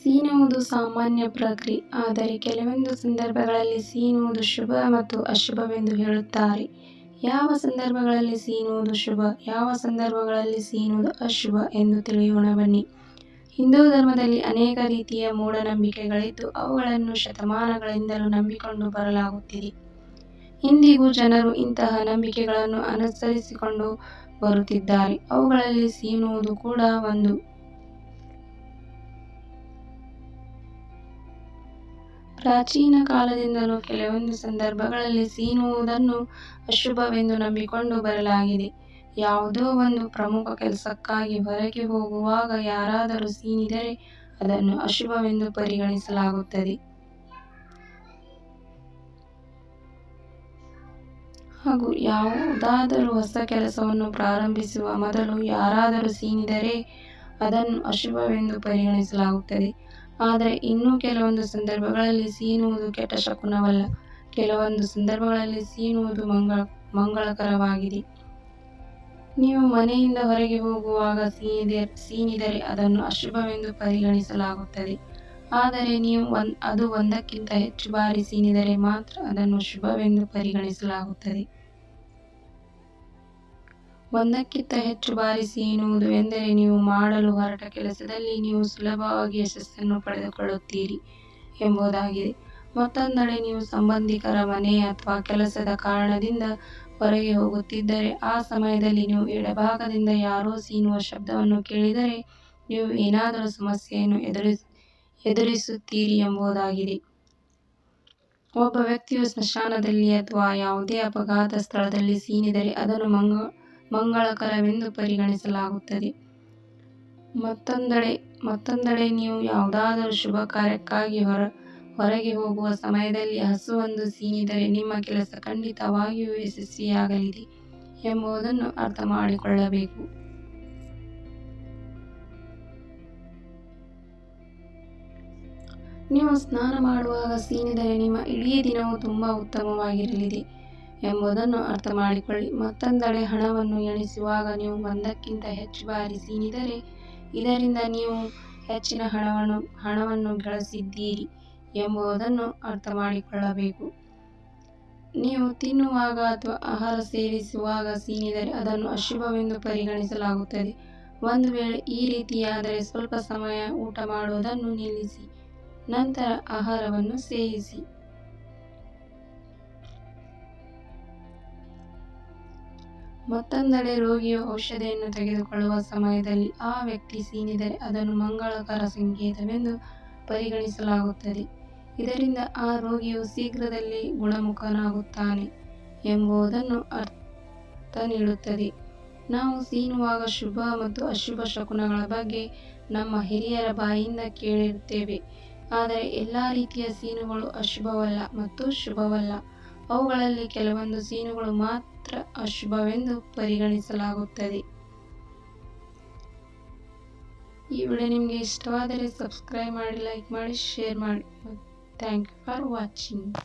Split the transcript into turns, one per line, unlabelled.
ಸೀನುವುದು ಸಾಮಾನ್ಯ ಪ್ರಕ್ರಿಯೆ ಆದರೆ ಕೆಲವೊಂದು ಸಂದರ್ಭಗಳಲ್ಲಿ ಸೀನುವುದು ಶುಭ ಮತ್ತು ಅಶುಭವೆಂದು ಹೇಳುತ್ತಾರೆ. ಯಾವ ಸಂದರ್ಭಗಳಲ್ಲಿ ಸೀನುವುದು ಶುಭ, ಯಾವ ಸಂದರ್ಭಗಳಲ್ಲಿ ಸೀನುವುದು ಅಶುಭ ಎಂದು ತಿಳಿಯೋಣ ಬನ್ನಿ. ಹಿಂದೂ ಧರ್ಮದಲ್ಲಿ ಅನೇಕ ರೀತಿಯ ಮೂಢನಂಬಿಕೆಗಳಿದ್ದು, ಅವುಗಳನ್ನು ಶತಮಾನಗಳಿಂದಲೂ ನಂಬಿಕೊಂಡು ಬರಲಾಗುತ್ತಿದೆ. ಇಂದಿಗೂ ಜನರು ಇಂತಹ ನಂಬಿಕೆಗಳನ್ನು ಅನುಸರಿಸಿಕೊಂಡು ಬರುತ್ತಿದ್ದಾರೆ. ಅವುಗಳಲ್ಲಿ ಸೀನುವುದು ಕೂಡ ಒಂದು. ಪ್ರಾಚೀನ ಕಾಲದಿಂದಲೂ ಕೆಲವೊಂದು ಸಂದರ್ಭಗಳಲ್ಲಿ ಸೀನುವುದನ್ನು ಅಶುಭವೆಂದು ನಂಬಿಕೊಂಡು ಬರಲಾಗಿದೆ. ಯಾವುದೋ ಒಂದು ಪ್ರಮುಖ ಕೆಲಸಕ್ಕಾಗಿ ಹೊರಗೆ ಹೋಗುವಾಗ ಯಾರಾದರೂ ಸೀನಿದರೆ ಅದನ್ನು ಅಶುಭವೆಂದು ಪರಿಗಣಿಸಲಾಗುತ್ತದೆ. ಹಾಗೂ ಯಾವುದಾದರೂ ಹೊಸ ಕೆಲಸವನ್ನು ಪ್ರಾರಂಭಿಸುವ ಮೊದಲು ಯಾರಾದರೂ ಸೀನಿದರೆ ಅದನ್ನು ಅಶುಭವೆಂದು ಪರಿಗಣಿಸಲಾಗುತ್ತದೆ. ಆದರೆ ಇನ್ನೂ ಕೆಲವೊಂದು ಸಂದರ್ಭಗಳಲ್ಲಿ ಸೀನುವುದು ಕೆಟ್ಟ ಶಕುನವಲ್ಲ. ಕೆಲವೊಂದು ಸಂದರ್ಭಗಳಲ್ಲಿ ಸೀನುವುದು ಮಂಗಳ, ಮಂಗಳಕರವಾಗಿದೆ. ನೀವು ಮನೆಯಿಂದ ಹೊರಗೆ ಹೋಗುವಾಗ ಸೀನಿದೆ, ಸೀನಿದರೆ ಅದನ್ನು ಅಶುಭವೆಂದು ಪರಿಗಣಿಸಲಾಗುತ್ತದೆ. ಆದರೆ ನೀವು ಒಂದು ಅದು ಒಂದಕ್ಕಿಂತ ಹೆಚ್ಚು ಬಾರಿ ಸೀನಿದರೆ ಮಾತ್ರ ಅದನ್ನು ಶುಭವೆಂದು ಪರಿಗಣಿಸಲಾಗುತ್ತದೆ. ಒಂದಕ್ಕಿಂತ ಹೆಚ್ಚು ಬಾರಿ ಸೀನುವುದು ಎಂದರೆ ನೀವು ಮಾಡಲು ಹೊರಟ ಕೆಲಸದಲ್ಲಿ ನೀವು ಸುಲಭವಾಗಿ ಯಶಸ್ಸನ್ನು ಪಡೆದುಕೊಳ್ಳುತ್ತೀರಿ ಎಂಬುದಾಗಿದೆ. ಮತ್ತೊಂದೆಡೆ ನೀವು ಸಂಬಂಧಿಕರ ಮನೆ ಅಥವಾ ಕೆಲಸದ ಕಾರಣದಿಂದ ಹೊರಗೆ ಹೋಗುತ್ತಿದ್ದರೆ, ಆ ಸಮಯದಲ್ಲಿ ನೀವು ಎಡಭಾಗದಿಂದ ಯಾರೋ ಸೀನುವ ಶಬ್ದವನ್ನು ಕೇಳಿದರೆ, ನೀವು ಏನಾದರೂ ಸಮಸ್ಯೆಯನ್ನು ಎದುರಿಸ, ಎದುರಿಸುತ್ತೀರಿ ಎಂಬುದಾಗಿದೆ. ಒಬ್ಬ ವ್ಯಕ್ತಿಯು ಸ್ಮಶಾನದಲ್ಲಿ ಅಥವಾ ಯಾವುದೇ ಅಪಘಾತ ಸ್ಥಳದಲ್ಲಿ ಸೀನಿದರೆ ಅದನ್ನು ಮಂಗ ಮಂಗಳಕರವೆಂದು ಪರಿಗಣಿಸಲಾಗುತ್ತದೆ. ಮತ್ತೊಂದೆಡೆ ಮತ್ತೊಂದೆಡೆ ನೀವು ಯಾವುದಾದರೂ ಶುಭ ಕಾರ್ಯಕ್ಕಾಗಿ ಹೊರ, ಹೊರಗೆ ಹೋಗುವ ಸಮಯದಲ್ಲಿ ಹಸುವೊಂದು ಸೀನಿದರೆ ನಿಮ್ಮ ಕೆಲಸ ಖಂಡಿತವಾಗಿಯೂ ಯಶಸ್ವಿಯಾಗಲಿದೆ ಎಂಬುದನ್ನು ಅರ್ಥ ಮಾಡಿಕೊಳ್ಳಬೇಕು ನೀವು ಸ್ನಾನ ಮಾಡುವಾಗ ಸೀನಿದರೆ ನಿಮ್ಮ ಇಡೀ ದಿನವು ತುಂಬ ಉತ್ತಮವಾಗಿರಲಿದೆ. ಎಂಬುದನ್ನು ಅರ್ಥ ಮಾಡಿಕೊಳ್ಳಿ ಮತ್ತೊಂದೆಡೆ ಹಣವನ್ನು ಎಣಿಸುವಾಗ ನೀವು ಒಂದಕ್ಕಿಂತ ಹೆಚ್ಚು ಬಾರಿ ಸೀನಿದರೆ ಇದರಿಂದ ನೀವು ಹೆಚ್ಚಿನ ಹಣವನ್ನು ಹಣವನ್ನು ಗಳಿಸಿದ್ದೀರಿ ಎಂಬುದನ್ನು ಅರ್ಥ ಮಾಡಿಕೊಳ್ಳಬೇಕು ನೀವು ತಿನ್ನುವಾಗ ಅಥವಾ ಆಹಾರ ಸೇವಿಸುವಾಗ ಸೀನಿದರೆ ಅದನ್ನು ಅಶುಭವೆಂದು ಪರಿಗಣಿಸಲಾಗುತ್ತದೆ. ಒಂದು ವೇಳೆ ಈ ರೀತಿಯಾದರೆ ಸ್ವಲ್ಪ ಸಮಯ ಊಟ ಮಾಡುವುದನ್ನು ನಿಲ್ಲಿಸಿ, ನಂತರ ಆಹಾರವನ್ನು ಸೇವಿಸಿ. ಮತ್ತೊಂದೆಡೆ ರೋಗಿಯು ಔಷಧಿಯನ್ನು ತೆಗೆದುಕೊಳ್ಳುವ ಸಮಯದಲ್ಲಿ ಆ ವ್ಯಕ್ತಿ ಸೀನಿದರೆ ಅದನ್ನು ಮಂಗಳಕರ ಸಂಕೇತವೆಂದು ಪರಿಗಣಿಸಲಾಗುತ್ತದೆ. ಇದರಿಂದ ಆ ರೋಗಿಯು ಶೀಘ್ರದಲ್ಲಿ ಗುಣಮುಖನಾಗುತ್ತಾನೆ ಎಂಬುದನ್ನು ಅರ್ಥ ನೀಡುತ್ತದೆ. ನಾವು ಸೀನುವಾಗ ಶುಭ ಮತ್ತು ಅಶುಭ ಶಕುನಗಳ ಬಗ್ಗೆ ನಮ್ಮ ಹಿರಿಯರ ಬಾಯಿಂದ ಕೇಳಿರುತ್ತೇವೆ. ಆದರೆ ಎಲ್ಲ ರೀತಿಯ ಸೀನುಗಳು ಅಶುಭವಲ್ಲ ಮತ್ತು ಶುಭವಲ್ಲ. ಅವುಗಳಲ್ಲಿ ಕೆಲವೊಂದು ಸೀನುಗಳು ಮಾತ್ರ ಅಶುಭವೆಂದು ಪರಿಗಣಿಸಲಾಗುತ್ತದೆ. ಈ ವಿಡಿಯೋ ನಿಮಗೆ ಇಷ್ಟವಾದರೆ ಸಬ್ಸ್ಕ್ರೈಬ್ ಮಾಡಿ, ಲೈಕ್ ಮಾಡಿ, ಶೇರ್ ಮಾಡಿ. Thank you for watching.